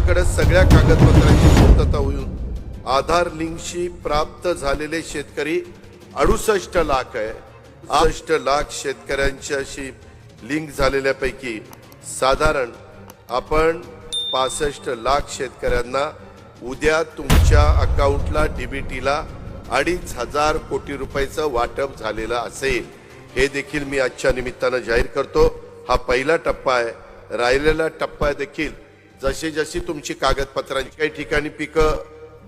आमच्याकडे सगळ्या कागदपत्रांची पूर्तता होऊन आधार लिंकशी प्राप्त झालेले शेतकरी अडुसष्ट लाख आहे. अडुसष्ट लाख शेतकऱ्यांच्याशी लिंक झालेल्यापैकी साधारण आपण पासष्ट लाख शेतकऱ्यांना उद्या तुमच्या अकाउंटला डीबीटीला अडीच हजार कोटी रुपयाचं वाटप झालेलं असेल. हे देखील मी आजच्या निमित्तानं जाहीर करतो. हा पहिला टप्पा आहे. राहिलेला टप्पा देखील जशी जशी तुमची कागदपत्रांची काही ठिकाणी पिकं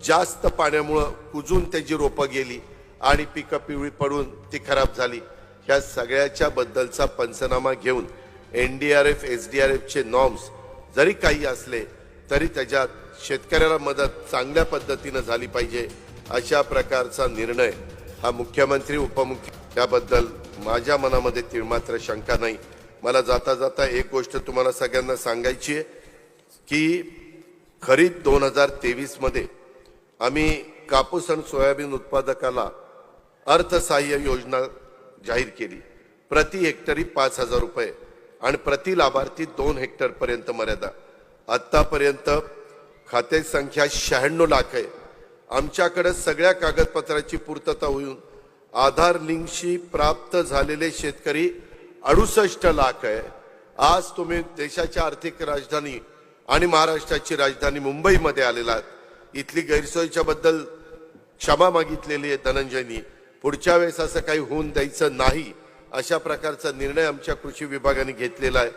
जास्त पाण्यामुळं कुजून त्याची रोपं गेली आणि पिकं पिवळी पडून ती खराब झाली ह्या सगळ्याच्या बद्दलचा पंचनामा घेऊन N D R F S D R एफचे norms जरी काही असले तरी त्याच्यात शेतकऱ्याला मदत चांगल्या पद्धतीनं झाली पाहिजे अशा प्रकारचा निर्णय हा मुख्यमंत्री उपमुख्य याबद्दल माझ्या मनामध्ये तिळमात्र शंका नाही. मला जाता जाता एक गोष्ट तुम्हाला सगळ्यांना सांगायची आहे. की खरीप दोन हजार तेवीसमध्ये आम्ही कापूस आणि सोयाबीन उत्पादकाला अर्थसहाय्य योजना जाहीर केली. प्रति हेक्टरी पाच हजार रुपये आणि प्रति लाभार्थी दोन हेक्टरपर्यंत मर्यादा. आत्तापर्यंत खाते संख्या शहाण्णव लाख आहे. आमच्याकडे सगळ्या कागदपत्राची पूर्तता होऊन आधार लिंकशी प्राप्त झालेले शेतकरी अडुसष्ट लाख आहे. आज तुम्ही देशाच्या आर्थिक राजधानी आणि महाराष्ट्राची राजधानी मुंबईमध्ये आलेला आहे. इथली गैरसोयीच्या बद्दल क्षमा मागितलेली आहे धनंजयनी. पुढच्या वेळेस असं काही होऊन द्यायचं नाही अशा प्रकारचा निर्णय आमच्या कृषी विभागाने घेतलेला आहे.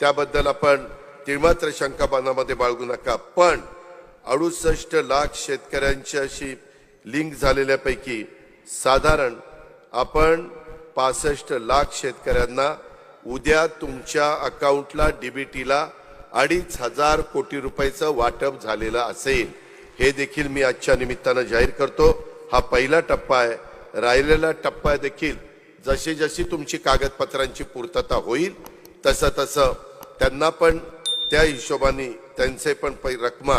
त्याबद्दल आपण तिळमात्र शंकापणामध्ये बाळगू नका. पण अडुसष्ट लाख शेतकऱ्यांच्याशी लिंक झालेल्यापैकी साधारण आपण पासष्ट लाख शेतकऱ्यांना उद्या तुमच्या अकाउंटला डीबीटीला अडीच हजार कोटी रुपयाचं वाटप झालेलं असेल हे देखील मी आजच्या निमित्तानं जाहीर करतो. हा पहिला टप्पा आहे. राहिलेला टप्पा देखील जशी जशी तुमची कागदपत्रांची पूर्तता होईल तसं तसं त्यांना पण त्या हिशोबाने त्यांचे पण पै रकमा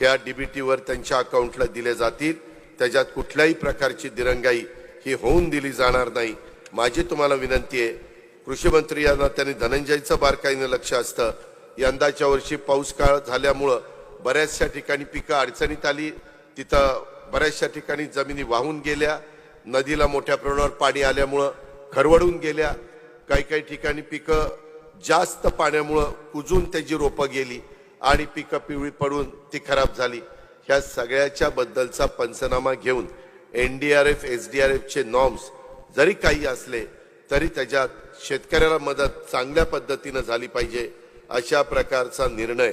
ह्या डीबीटीवर त्यांच्या अकाउंटला दिले जातील. त्याच्यात कुठल्याही प्रकारची दिरंगाई ही होऊन दिली जाणार नाही. माझी तुम्हाला विनंती आहे कृषी मंत्री यांना त्यांनी धनंजयचं बारकाईनं लक्ष असतं यंदाच्या वर्षी पाऊस काळ झाल्यामुळं बऱ्याचशा ठिकाणी पिकं अडचणीत आली. तिथं बऱ्याचशा ठिकाणी जमिनी वाहून गेल्या. नदीला मोठ्या प्रमाणावर पाणी आल्यामुळं खरवडून गेल्या. काही काही ठिकाणी पिकं जास्त पाण्यामुळं कुजून त्याची रोपं गेली आणि पिकं पिवळी पडून ती खराब झाली. ह्या सगळ्याच्या बद्दलचा पंचनामा घेऊन N D R F S D R एफचे norms जरी काही असले तरी त्याच्यात शेतकऱ्याला मदत चांगल्या पद्धतीनं झाली पाहिजे. अशा प्रकारचा निर्णय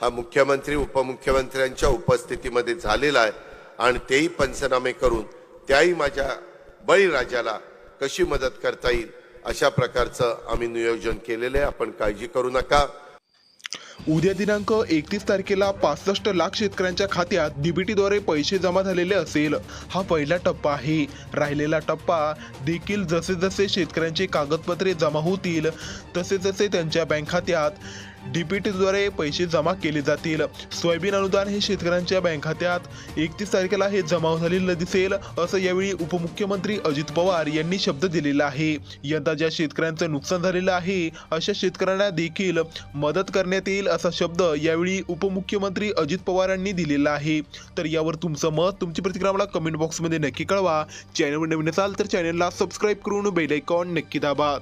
हा मुख्यमंत्री उपमुख्यमंत्र्यांच्या उपस्थितीमध्ये झालेला आहे. आणि तेही पंचनामे करून त्याही माझ्या बळीराजाला कशी मदत करता येईल अशा प्रकारचं आम्ही नियोजन केलेलं आहे. आपण काळजी करू नका. उद्या दिनांक एकतीस तारखेला पासष्ट लाख शेतकऱ्यांच्या खात्यात डीबीटीद्वारे पैसे जमा झालेले असेल. हा पहिला टप्पा आहे. राहिलेला टप्पा देखील जसे जसे शेतकऱ्यांचे कागदपत्रे जमा होतील तसे जसे त्यांच्या बँक खात्यात डीपीटीद्वारे पैसे जमा केले जातील. सोयाबीन अनुदान हे शेतकऱ्यांच्या बँक खात्यात. एकतीस तारखेला हे जमा झालेलं दिसेल असं यावेळी उपमुख्यमंत्री अजित पवार यांनी शब्द दिलेला आहे. यंदा ज्या शेतकऱ्यांचं नुकसान झालेलं आहे अशा शेतकऱ्यांना देखील मदत करण्यात येईल असा शब्द यावेळी उपमुख्यमंत्री अजित पवार यांनी दिलेला आहे. तर यावर तुमचं मत तुमची प्रतिक्रिया मला कमेंट बॉक्समध्ये नक्की कळवा. चॅनलवर नवीन असाल तर चॅनलला सबस्क्राईब करून बेल आयकॉन नक्की दाबा.